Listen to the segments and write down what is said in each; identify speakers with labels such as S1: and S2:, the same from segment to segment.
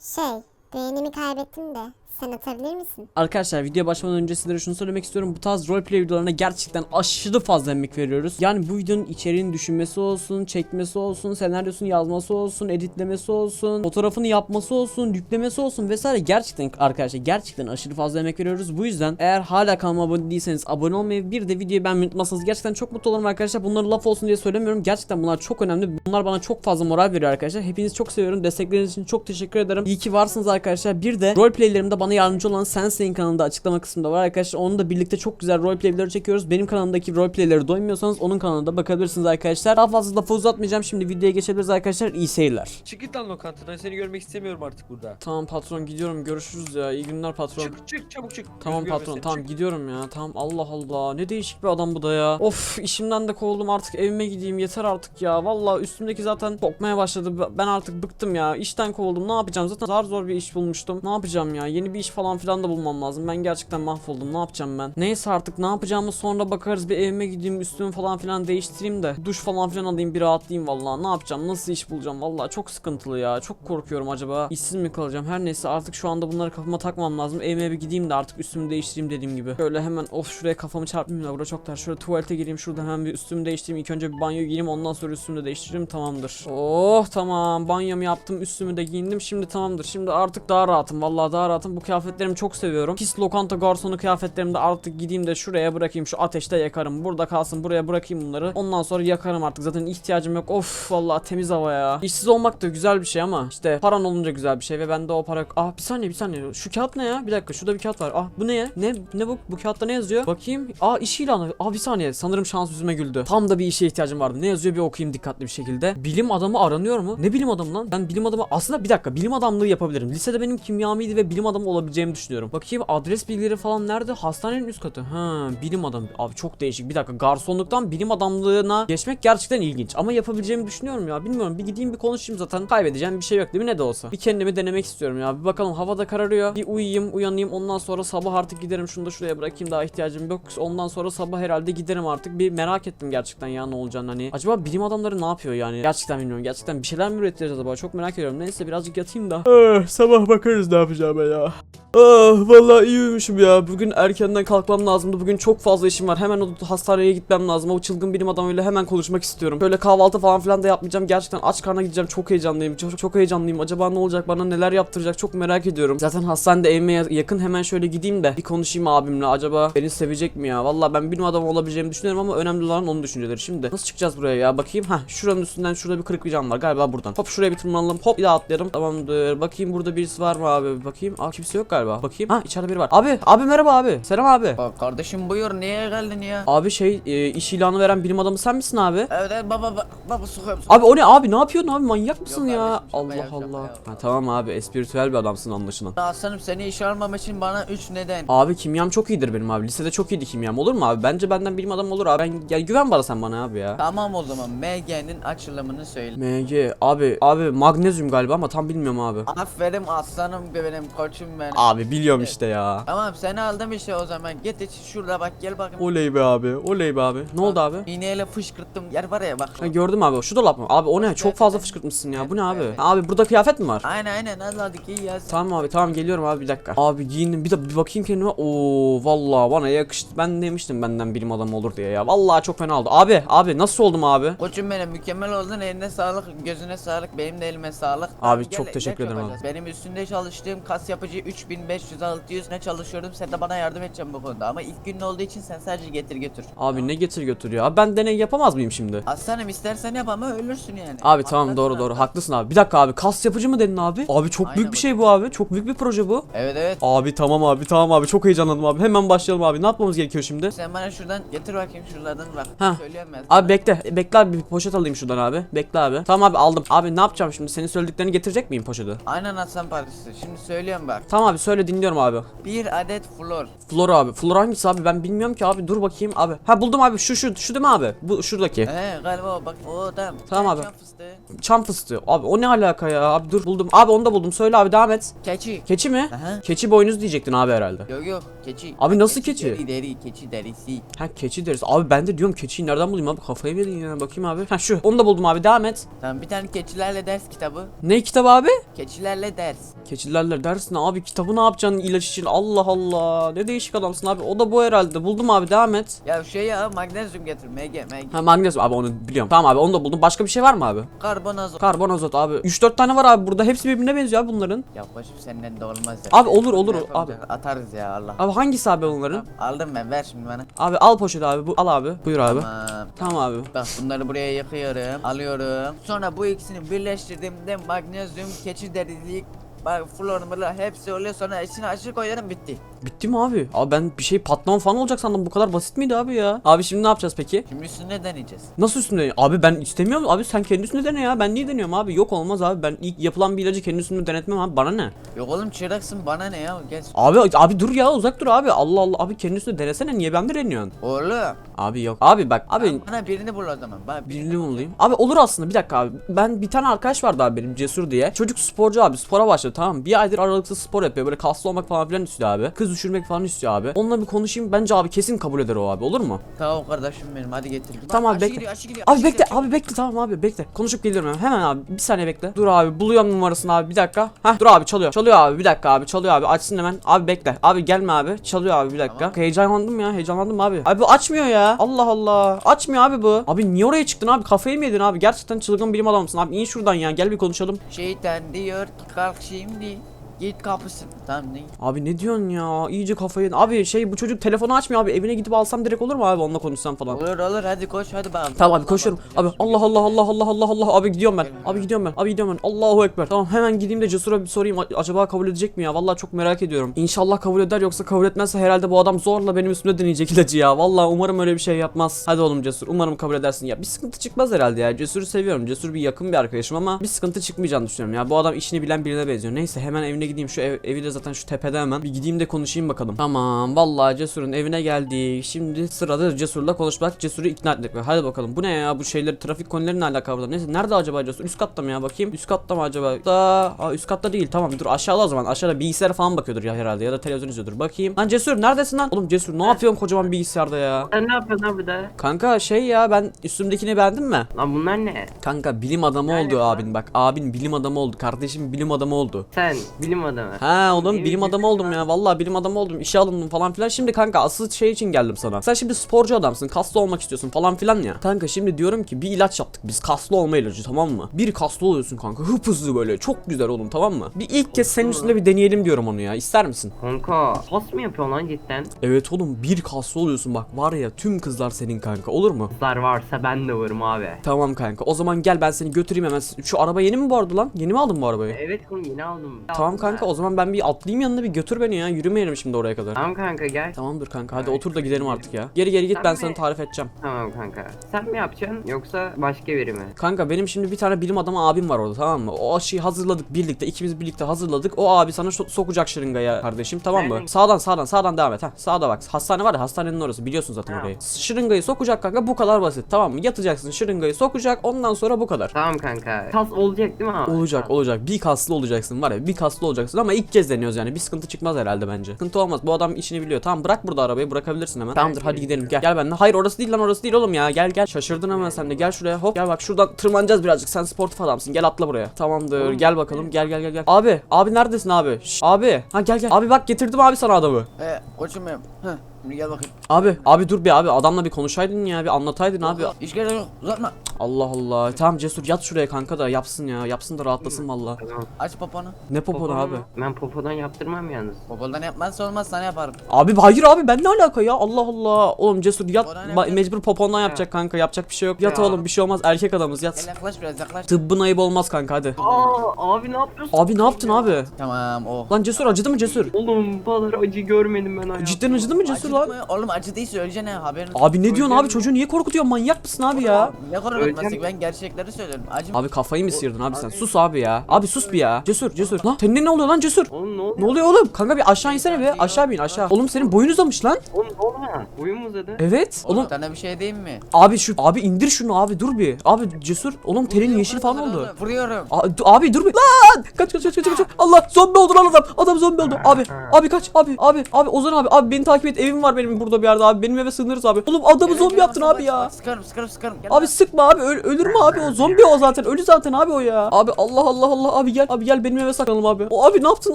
S1: Şey, beğenimi kaybettim de sen atabilir misin?
S2: Arkadaşlar video başlamadan önce sizlere şunu söylemek istiyorum. Bu tarz roleplay videolarına gerçekten aşırı fazla emek veriyoruz. Yani bu videonun içeriğini düşünmesi olsun, çekmesi olsun, senaryosunu yazması olsun, editlemesi olsun, fotoğrafını yapması olsun, yüklemesi olsun vesaire. Gerçekten arkadaşlar gerçekten aşırı fazla emek veriyoruz. Bu yüzden eğer hala kanalıma abone değilseniz abone olmayı bir de videoyu beğenmeyi unutmazsanız gerçekten çok mutlu olurum arkadaşlar. Bunları laf olsun diye söylemiyorum. Gerçekten bunlar çok önemli. Bunlar bana çok fazla moral veriyor arkadaşlar. Hepinizi çok seviyorum. Destekleriniz için çok teşekkür ederim. İyi ki varsınız arkadaşlar. Bir de roleplaylerimde bana yardımcı olan Sensei'nin kanalında açıklama kısmında var arkadaşlar. Onunla birlikte çok güzel roleplay videoları çekiyoruz. Benim kanalımdaki roleplayleri doymuyorsanız onun kanalına bakabilirsiniz arkadaşlar. Daha fazla lafı uzatmayacağım. Şimdi videoya geçebiliriz arkadaşlar. İyi seyirler.
S3: Çık git lan lokantadan seni görmek istemiyorum artık burada.
S2: Tamam patron gidiyorum. Görüşürüz ya. İyi günler patron.
S3: Çık çık çabuk çık.
S2: Tamam patron tamam
S3: çık.
S2: gidiyorum ya tamam Allah Allah ne değişik bir adam bu da ya Of işimden de kovuldum artık evime gideyim yeter artık ya Vallahi üstümdeki zaten kokmaya başladı ben artık bıktım ya işten kovuldum ne yapacağım zaten zar zor bir iş bulmuştum Ne yapacağım ya yeni bir iş falan filan da bulmam lazım. Ben gerçekten mahvoldum. Ne yapacağım ben? Neyse artık ne yapacağımı sonra bakarız. Bir evime gideyim üstümü falan filan değiştireyim de Duş falan filan alayım bir rahatlayayım vallahi. Ne yapacağım? Nasıl iş bulacağım? Vallahi çok sıkıntılı ya. Çok korkuyorum acaba. İşsiz mi kalacağım? Her neyse artık şu anda bunları kafama takmam lazım. Evime bir gideyim de artık üstümü değiştireyim dediğim gibi. Şöyle hemen of şuraya kafamı çarpmayayım da burada çok dar şöyle tuvalete gireyim şurada hemen bir üstümü değiştireyim. İlk önce bir banyo gireyim ondan sonra üstümü de değiştireyim. Tamamdır. Oh tamam. Banyomu yaptım üstümü de giyindim. Şimdi tamamdır. Şimdi artık daha rahatım. Vallahi daha rahatım. bu kıyafetlerimi çok seviyorum. Pis lokanta garsonu kıyafetlerimi de artık gideyim de şuraya bırakayım. Şu ateşte yakarım. Burada kalsın buraya bırakayım bunları. Ondan sonra yakarım artık. Zaten ihtiyacım yok. Of vallahi temiz hava ya. İşsiz olmak da güzel bir şey ama işte paran olunca güzel bir şey ve bende o para ah bir saniye bir saniye. Şu kağıt ne ya? Bir dakika şurada bir kağıt var. Ah bu ne ya? Ne ne bu? Bu kağıtta ne yazıyor? Bakayım. Aa iş ilanı. Ah bir saniye. Sanırım şans yüzüme güldü. Tam da bir işe ihtiyacım vardı. Ne yazıyor? Bir okuyayım dikkatli bir şekilde. Bilim adamı aranıyor mu? Ne bilim adamı lan? Ben bilim adamı aslında bir dakika. Bilim adamlığı yapabilirim. Lisede benim kimyamiydi ve bilim adamı olabileceğimi düşünüyorum. Bakayım adres bilgileri falan nerede? Hastanenin üst katı. Ha bilim adamı. Abi çok değişik. Bir dakika garsonluktan bilim adamlığına geçmek gerçekten ilginç. Ama yapabileceğimi düşünüyorum ya. Bilmiyorum bir gideyim bir konuşayım zaten. Kaybedeceğim bir şey yok değil mi? Ne de olsa. Bir kendimi denemek istiyorum ya. Bir bakalım havada kararıyor. Bir uyuyayım uyanayım. Ondan sonra sabah artık giderim. Şunu da şuraya bırakayım daha ihtiyacım yok. Ondan sonra sabah herhalde giderim artık. Bir merak ettim gerçekten ya ne olacağını. Hani acaba bilim adamları ne yapıyor yani? Gerçekten bilmiyorum. Gerçekten bir şeyler mi üreteceğiz acaba? Çok merak ediyorum. Neyse birazcık yatayım da. Eh, sabah bakarız ne yapacağım ya Ah vallahi iyi uyumuşum ya. Bugün erkenden kalkmam lazımdı. Bugün çok fazla işim var. Hemen o hastaneye gitmem lazım. O çılgın bilim adamıyla hemen konuşmak istiyorum. Böyle kahvaltı falan filan da yapmayacağım. Gerçekten aç karnına gideceğim. Çok heyecanlıyım. Çok, çok heyecanlıyım. Acaba ne olacak? Bana neler yaptıracak? Çok merak ediyorum. Zaten hastanede evime ya- yakın hemen şöyle gideyim de bir konuşayım abimle. Acaba beni sevecek mi ya? Vallahi ben bilim adamı olabileceğimi düşünüyorum ama önemli olan onun düşünceleri. Şimdi nasıl çıkacağız buraya ya? Bakayım. Ha şuranın üstünden şurada bir kırık bir cam var. Galiba buradan. Hop şuraya bir tırmanalım. Hop bir daha atlayalım. Tamamdır. Bakayım burada birisi var mı abi? Bakayım. Aa kimse yok galiba. Bakayım. Ha içeride biri var. Abi, abi merhaba abi. Selam abi.
S4: Aa, Kardeşim buyur niye geldin ya?
S2: Abi şey e, iş ilanı veren bilim adamı sen misin abi?
S4: Evet evet baba baba, baba sokuyorum.
S2: Abi o ne abi ne yapıyorsun abi manyak mısın
S4: Yok
S2: ya?
S4: kardeşim, şaka
S2: Allah
S4: yapacağım,
S2: Allah.
S4: şaka
S2: Ha, tamam abi espritüel bir adamsın anlaşılan.
S4: Aslanım seni işe almam için bana 3 neden.
S2: Abi kimyam çok iyidir benim abi. Lisede çok iyiydi kimyam. Olur mu abi? Bence benden bilim adamı olur abi. Ben ya güven bana sen bana abi ya.
S4: Tamam o zaman MG'nin açılımını söyle.
S2: MG abi abi magnezyum galiba ama tam bilmiyorum abi.
S4: Aferin aslanım benim koçum benim.
S2: Abi biliyorum işte ya.
S4: Tamam seni aldım işe o zaman git iç şurada bak gel bakayım.
S2: Oley be abi. Oley be abi. Ne oldu abi?
S4: İğneyle fışkırttım yer var ya bak.
S2: Ha, gördüm abi. Şu dolap mı? Abi o ne? Çok fazla fışkırtmışsın ya. Bu ne abi? Abi burada kıyafet mi var?
S4: Aynen aynen hadi hadi giy yaz.
S2: Tamam abi tamam geliyorum abi bir dakika. Abi giyindim bir de bir bakayım kendime. Oo vallahi bana yakıştı. Ben demiştim benden bilim adamı olur diye ya. Vallahi çok fena oldu. Abi abi nasıl oldum abi?
S4: Koçum benim mükemmel oldun eline sağlık gözüne sağlık benim de elime sağlık.
S2: Abi, çok teşekkür ederim abi.
S4: yapacağız. Benim üstünde çalıştığım kas yapıcı 3500 600 ne çalışıyordum sen de bana yardım edeceksin bu konuda ama ilk günün olduğu için sen sadece getir götür.
S2: Abi ne getir götür ya. Ben deney yapamaz mıyım şimdi?
S4: Aslanım istersen yap ama ölürsün yani.
S2: Abi tamam doğru doğru haklısın abi. Bir dakika abi kas yapıcı mı dedin abi? Abi çok
S4: Aynen
S2: büyük bir şey bu abi. Çok büyük bir proje bu.
S4: Evet evet.
S2: Abi tamam abi tamam abi çok heyecanlandım abi. Hemen başlayalım abi. Ne yapmamız gerekiyor şimdi?
S4: Sen bana şuradan getir bakayım şuralardan bak.
S2: Ha.
S4: Söylüyorum ben.
S2: Abi bekle. Bekle abi bir poşet alayım şuradan abi. Bekle abi. Tamam abi aldım. Abi ne yapacağım şimdi? Senin söylediklerini getirecek miyim poşeti?
S4: Aynen aslan parçası. Şimdi söylüyorum bak.
S2: Tamam abi söyle dinliyorum abi.
S4: Bir adet flor.
S2: Flor abi. Flor hangisi abi ben bilmiyorum ki abi dur bakayım abi. Ha buldum abi şu şu şu değil mi abi? Bu şuradaki.
S4: He galiba o bak o tamam.
S2: Tamam
S4: Çam
S2: abi.
S4: fıstığı.
S2: Çam fıstığı. Abi o ne alaka ya? Abi dur buldum. Abi onu da buldum. Söyle abi devam et.
S4: Keçi.
S2: Keçi mi?
S4: Aha.
S2: Keçi boynuz diyecektin abi herhalde.
S4: Yok yok keçi.
S2: Abi nasıl keçi?
S4: Deri deri keçi derisi.
S2: Ha keçi deriz. Abi ben de diyorum keçiyi nereden bulayım abi? Kafayı verin ya. Bakayım abi. Ha şu. Onu da buldum abi. Devam et.
S4: Tamam bir tane keçilerle ders kitabı.
S2: Ne kitabı abi?
S4: Keçilerle ders.
S2: Keçilerle dersin abi. Kitabı ne yapacaksın ilaç için? Allah Allah. Ne değişik adamsın abi. O da bu herhalde. Buldum abi. Devam et.
S4: Ya şey ya magnezyum getir MG MG.
S2: Ha magnezyum abi onu biliyorum. Tamam abi onu da buldum. Başka bir şey var mı abi?
S4: Karbonazot.
S2: Karbonazot abi. 3-4 tane var abi burada. Hepsi birbirine benziyor abi bunların.
S4: Ya başım senden de olmaz ya.
S2: Abi olur, olur,
S4: Ne
S2: abi.
S4: Atarız ya Allah.
S2: Abi hangisi abi onların?
S4: Aldım ben ver şimdi bana.
S2: Abi al poşeti abi. Bu, al abi. Buyur abi.
S4: Tamam.
S2: Tamam abi.
S4: Bak bunları buraya yıkıyorum, alıyorum. Sonra bu ikisini birleştirdiğimde magnezyum, keçi derisi, bak flor mırla hepsi oluyor sonra içine aşırı koyuyorum bitti.
S2: Bitti mi abi? Abi ben bir şey patlama falan olacak sandım. Bu kadar basit miydi abi ya? Abi şimdi ne yapacağız peki?
S4: Şimdi üstüne deneyeceğiz.
S2: Nasıl üstünde? Abi ben istemiyorum. Abi sen kendi üstünde dene ya. Ben niye deniyorum abi? Yok olmaz abi. Ben ilk yapılan bir ilacı kendi üstümde denetmem abi. Bana ne?
S4: Yok oğlum çıraksın bana ne ya gel.
S2: Abi abi dur ya uzak dur abi. Allah Allah abi kendi üstünde denesene. Niye bende deniyorsun?
S4: Oğlum.
S2: Abi yok. Abi bak abi
S4: Abi bana birini bul o zaman. Bak
S2: Birini mi bulayım? Abi olur aslında bir dakika abi. Ben bir tane arkadaş vardı abi benim Cesur diye. Çocuk sporcu abi spora başladı tamam mı? Bir aydır aralıksız spor yapıyor. Böyle kaslı olmak falan filan istiyor abi. Kız düşürmek falan istiyor abi. Onunla bir konuşayım. Bence abi kesin kabul eder o abi. Olur mu?
S4: Tamam kardeşim benim hadi getir.
S2: Tamam,
S4: aşı
S2: bekle.
S4: gidiyor, aşı gidiyor,
S2: Abi bekle
S4: gidiyor.
S2: abi bekle tamam abi bekle. Konuşup geliyorum hemen. Hemen abi bir saniye bekle. Dur abi buluyorum numarasını abi bir dakika. Hah dur abi çalıyor. Çalıyor abi bir dakika abi çalıyor abi açsın hemen. Abi bekle. Abi gelme abi. Çalıyor abi bir dakika.
S4: Tamam.
S2: Heyecanlandım ya heyecanlandım abi. Abi bu açmıyor ya. Allah Allah. Açmıyor abi bu. Abi niye oraya çıktın abi? Kafayı mı yedin abi? Gerçekten çılgın bilim adamısın abi. İn şuradan ya. Gel bir konuşalım.
S4: Şeytan diyor ki kalk şimdi. Git kapısın. Tamam ne?
S2: Abi ne diyorsun ya? İyice kafayı. Abi şey bu çocuk telefonu açmıyor abi. Evine gidip alsam direkt olur mu abi onunla konuşsam falan?
S4: Olur olur hadi koş hadi bakalım.
S2: Tamam abi koşuyorum. Abi Allah Allah Allah Allah Allah Allah abi gidiyorum ben. Abi gidiyorum ben. Abi gidiyorum ben. Allahu ekber. Tamam hemen gideyim de Cesur'a bir sorayım. Acaba kabul edecek mi ya? Vallahi çok merak ediyorum. İnşallah kabul eder yoksa kabul etmezse herhalde bu adam zorla benim üstümde deneyecek ilacı ya. Vallahi umarım öyle bir şey yapmaz. Hadi oğlum Cesur. Umarım kabul edersin. Ya bir sıkıntı çıkmaz herhalde ya. Cesur'u seviyorum. Cesur bir yakın bir arkadaşım ama bir sıkıntı çıkmayacağını düşünüyorum ya. Bu adam işini bilen birine benziyor. Neyse hemen evine gideyim. Şu ev, evi de zaten şu tepede hemen. Bir gideyim de konuşayım bakalım. Tamam. Vallahi Cesur'un evine geldik. Şimdi sırada Cesur'la konuşmak. Cesur'u ikna etmek. Hadi bakalım. Bu ne ya? Bu şeyleri trafik konuları ne alakalı burada? Neyse nerede acaba Cesur? Üst katta mı ya? Bakayım. Üst katta mı acaba? Da Aa, üst katta değil. Tamam dur aşağıda o zaman. Aşağıda bilgisayara falan bakıyordur ya herhalde. Ya da televizyon izliyordur. Bakayım. Lan Cesur neredesin lan? Oğlum Cesur ne yapıyorsun kocaman bilgisayarda ya?
S5: Sen ne yapıyorsun abi de?
S2: Kanka şey ya ben üstümdekini beğendin mi?
S5: Lan bunlar ne?
S2: Kanka bilim adamı oldu
S5: alaka?
S2: abin bak. Abin bilim adamı oldu. Kardeşim bilim adamı oldu.
S5: Sen bilim adamı.
S2: Ha oğlum
S5: İyi,
S2: bilim adamı oldum ya. Vallahi bilim adamı oldum. İşe alındım falan filan. Şimdi kanka asıl şey için geldim sana. Sen şimdi sporcu adamsın. Kaslı olmak istiyorsun falan filan ya. Kanka şimdi diyorum ki bir ilaç yaptık biz. Kaslı olma ilacı tamam mı? Bir kaslı oluyorsun kanka. Hıp hızlı böyle. Çok güzel oğlum tamam mı? Bir ilk kez senin üstünde bir deneyelim diyorum onu ya. İster misin?
S5: Kanka kas mı yapıyorsun lan cidden?
S2: Evet oğlum bir kaslı oluyorsun bak. Var ya tüm kızlar senin kanka. Olur mu?
S5: Kızlar varsa ben de varım abi.
S2: Tamam kanka. O zaman gel ben seni götüreyim hemen. Şu araba yeni mi bu arada lan? Yeni mi aldın bu arabayı?
S5: Evet oğlum yeni aldım.
S2: Tamam kanka o zaman ben bir atlayayım yanına bir götür beni ya. Yürümeyelim şimdi oraya kadar.
S5: Tamam kanka gel.
S2: Tamamdır kanka hadi otur da gidelim artık ya. Geri geri git
S5: Sen
S2: ben
S5: mi?
S2: sana tarif edeceğim.
S5: Tamam kanka. Sen mi yapacaksın yoksa başka biri mi?
S2: Kanka benim şimdi bir tane bilim adamı abim var orada tamam mı? O aşıyı hazırladık birlikte ikimiz birlikte hazırladık. O abi sana so- sokacak şırıngaya kardeşim tamam mı?
S5: Nereden?
S2: Sağdan sağdan sağdan devam et ha. Sağda bak. Hastane var ya hastanenin orası biliyorsun zaten
S5: Tamam.
S2: orayı. Şırıngayı sokacak kanka bu kadar basit tamam mı? Yatacaksın şırıngayı sokacak ondan sonra bu kadar.
S5: Tamam kanka. Kas olacak değil mi abi?
S2: Olacak olacak bir kaslı olacaksın var ya bir kaslı olacaksın ama ilk kez deniyoruz yani bir sıkıntı çıkmaz herhalde bence. Sıkıntı olmaz bu adam işini biliyor tamam bırak burada arabayı bırakabilirsin hemen. Tamamdır hadi gidelim gel. Gel benimle. Hayır orası değil lan orası değil oğlum ya gel gel. Şaşırdın hemen sen de gel şuraya hop. Gel bak şuradan tırmanacağız birazcık sen sportif adamsın gel atla buraya. Tamamdır gel bakalım gel gel gel gel. Abi abi neredesin abi? Şş, abi ha gel gel. Abi bak getirdim abi sana adamı.
S4: He koçum benim. Heh şimdi gel bakayım.
S2: Abi abi dur bir abi adamla bir konuşaydın ya bir anlataydın abi.
S4: İş gerek yok uzatma.
S2: Allah Allah. Tamam Cesur yat şuraya kanka da yapsın ya. Yapsın da rahatlasın valla.
S5: Tamam.
S4: Aç poponu.
S2: Ne poponu
S5: Poponu
S2: abi?
S5: Ben popodan yaptırmam yalnız.
S4: Popoldan yapmazsa olmaz sana yaparım.
S2: Abi hayır abi ben ne alaka ya Allah Allah. Oğlum Cesur yat
S4: Popodan yapacak.
S2: mecbur popondan yapacak kanka yapacak bir şey yok. Yat
S5: Ya.
S2: oğlum bir şey olmaz erkek adamız
S4: Gel
S2: yat.
S4: yaklaş biraz yaklaş.
S2: Tıbbın ayıp olmaz kanka hadi.
S5: Aa abi ne yapıyorsun?
S2: Abi ne yaptın abi?
S4: Tamam oh.
S2: Lan Cesur acıdı mı Cesur?
S5: Oğlum bu kadar acı görmedim ben hayatımda.
S2: Cidden acıdı mı Cesur? Acıdı lan.
S4: mı? Oğlum acıdıysa öleceksin ha haberin.
S2: Abi ne diyorsun abi çocuğu niye korkutuyorsun manyak mısın abi ya?
S4: Ne
S5: Öleceğim.
S4: ben gerçekleri söylüyorum. Acım.
S2: Abi kafayı mı sıyırdın abi sen? Sus abi ya. Abi sus bir ya. Cesur cesur. Lan senin ne oluyor lan cesur?
S5: Oğlum ne oldu?
S2: Ne oluyor oğlum? Kanka bir aşağı insene bir. Aşağı bin aşağı. Oğlum senin boyun uzamış lan.
S5: Oğlum ne lan? Boyun mu uzadı?
S2: Evet.
S4: Oğlum sana bir şey diyeyim mi?
S2: abi şu abi indir şunu abi dur bir. Abi cesur. Oğlum tenin yeşil falan oldu.
S4: Vuruyorum.
S2: Abi dur bir. Lan! Kaç kaç kaç kaç kaç. Allah zombi oldu lan adam. Adam zombi oldu. Abi abi kaç abi abi abi Ozan abi abi beni takip et. Evim var benim burada bir yerde abi. Benim eve sığınırız abi. Oğlum adamı zombi yaptın abi ya.
S4: Sıkarım sıkarım sıkarım. Gel
S2: Abi
S4: lan.
S2: sıkma abi öl- ölür mü abi o zombi o zaten ölü zaten abi o ya. Abi Allah Allah Allah abi gel abi gel benim eve saklanalım abi. O abi ne yaptın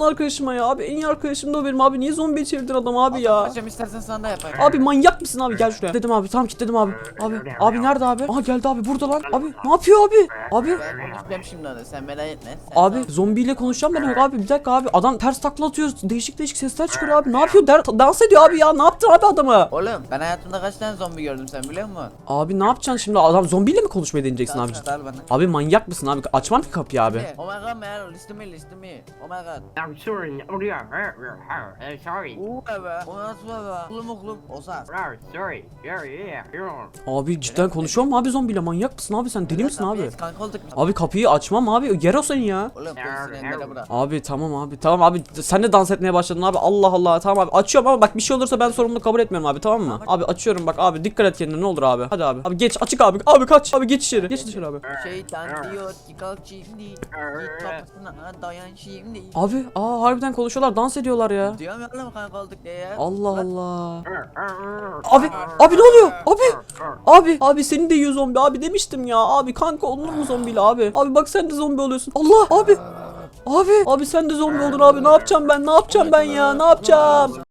S2: arkadaşıma ya abi en iyi arkadaşım da o benim abi niye zombiye çevirdin adam abi ya.
S4: Paşam istersen sana da yapayım.
S2: Abi manyak mısın abi gel şuraya. Dedim abi tamam kilitledim abi. Abi abi nerede abi? Aha geldi abi burada lan. Abi ne yapıyor abi? Abi
S4: Ben konuşacağım şimdi onu sen merak etme. Sen
S2: Abi
S4: sağ ol.
S2: zombiyle konuşacağım ben abi bir dakika abi adam ters takla atıyor değişik değişik sesler çıkıyor abi ne yapıyor Der- dans ediyor abi ya ne yaptın abi adama
S4: Oğlum ben hayatımda kaç tane zombi gördüm sen biliyor musun?
S2: Abi ne yapacaksın şimdi adam zombiyle mi konuşmayı deneyeceksin abi
S4: Sal, bana.
S2: Abi manyak mısın abi açmam ki kapıyı abi
S4: Oh my god man listen me listen me. Oh my god.
S5: I'm sorry. Oh yeah. I'm sorry.
S4: Uuu be. O nasıl be? Oğlum oğlum. Ozan.
S5: Oh, sorry. Yeah, yeah.
S2: Abi cidden konuşuyor mu abi zombiyle manyak mısın abi sen deli misin abi
S4: Biz Kanka olduk.
S2: Abi kapıyı açmam abi yer o senin ya
S4: Oğlum.
S2: Abi tamam abi tamam abi sen de dans etmeye başladın abi Allah Allah tamam abi açıyorum ama bak bir şey olursa ben sorumluluk kabul etmiyorum abi tamam mı? Abi açıyorum bak abi dikkat et kendine ne olur abi. Hadi abi. Abi geç açık abi. Abi kaç. Abi geç içeri. Geç dışarı abi.
S4: Şeytan diyor ki kalk şimdi. Git kapısına dayan şimdi.
S2: Abi aa harbiden konuşuyorlar dans ediyorlar ya.
S4: Diyorum ya oğlum kanka olduk diye ya.
S2: Allah Allah. Abi abi ne oluyor? Abi Abi abi seni de yiyor zombi. Abi demiştim ya abi kanka olur mu zombiyle abi? Abi bak sen de zombi oluyorsun. Allah abi. Abi abi sen de zombi oldun abi. Ne yapacağım ben? Ne yapacağım ben ya? Ne yapacağım